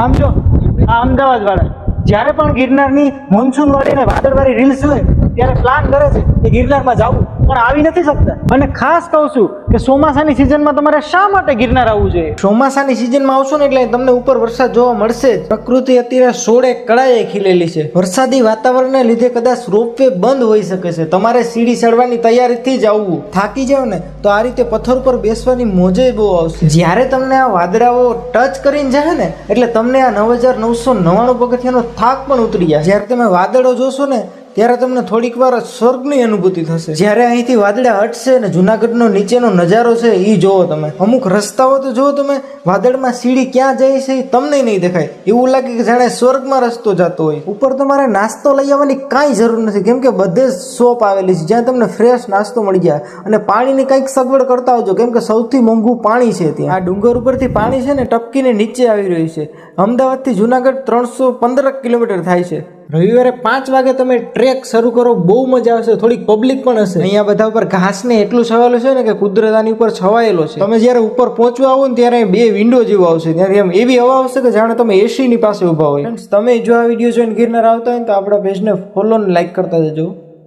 આમ જો, આ અમદાવાદ વાળા. જ્યારે પણ ગિરનારની મોન્સૂન વાળી વાદળવાળી રીલ્સ હોય ત્યારે પ્લાન કરે છે કે ગિરનારમાં જવું. પણ આવી નથી શકતા. અને ખાસ કહું છું કે ચોમાસાની સિઝનમાં તમારે શા માટે ગિરનાર આવવું જોઈએ? ચોમાસાની સિઝનમાં આવશો ને એટલે તમને ઉપર વરસાદ જોવા મળશે જ. પ્રકૃતિ અત્યારે સોળે કળાએ ખીલેલી છે. વરસાદી વાતાવરણને લીધે કદાચ રોપવે બંધ હોઈ શકે છે. તમારે સીડી ચડવાની તૈયારીથી જ આવવું. થાકી જાવ ને તો આ રીતે પથ્થર પર બેસવાની મોજે બહુ આવશે. જ્યારે તમને આ વાદળાઓ ટચ કરીને જાય ને એટલે તમને આ નવ હજાર નવસો નવ્વાણું પગથિયાનો થાક પણ ઉતરી જાય જ્યારે તમે વાદળો જોશો ને ત્યારે તમને થોડીક વાર સ્વર્ગની અનુભૂતિ થશે. જ્યારે અહીંથી વાદળા હટશે ને જુનાગઢનો નીચેનો નજારો છે એ જોવો તમે. અમુક રસ્તાઓ તો જુઓ તમે, વાદળમાં સીડી ક્યાં જાય છે તમને નહીં દેખાય. એવું લાગે કે જાણે સ્વર્ગમાં રસ્તો જતો હોય. ઉપર તમારે નાસ્તો લઈ આવવાની કાંઈ જરૂર નથી, કેમ કે બધે જ શોપ આવેલી છે, જ્યાં તમને ફ્રેશ નાસ્તો મળી જાય. અને પાણીની કંઈક સગવડ કરતા આવજો, કેમ કે સૌથી મોંઘું પાણી છે ત્યાં. આ ડુંગર ઉપરથી પાણી છે ને ટપકીને નીચે આવી રહ્યું છે. અમદાવાદથી જુનાગઢ ત્રણસો પંદર કિલોમીટર થાય છે. રવિવારે પાંચ વાગે તમે ટ્રેક શરૂ કરો બહુ મજા આવશે થોડીક પબ્લિક પણ હશે. અહીંયા બધા ઉપર ઘાસ ને એટલું છવાયેલું છે ને કે કુદરતાની ઉપર છવાયેલો છે. તમે જ્યારે ઉપર પહોંચવા આવો ને ત્યારે બે વિન્ડો જેવું આવશે. ત્યારે એમ એવી હવા આવશે કે જાણે તમે એસી ની પાસે ઊભા હોય. તમે જો આ વીડિયો જોઈને ગિરનાર આવતા હોય તો આપણા પેજને ફોલો ને લાઈક કરતા જજો.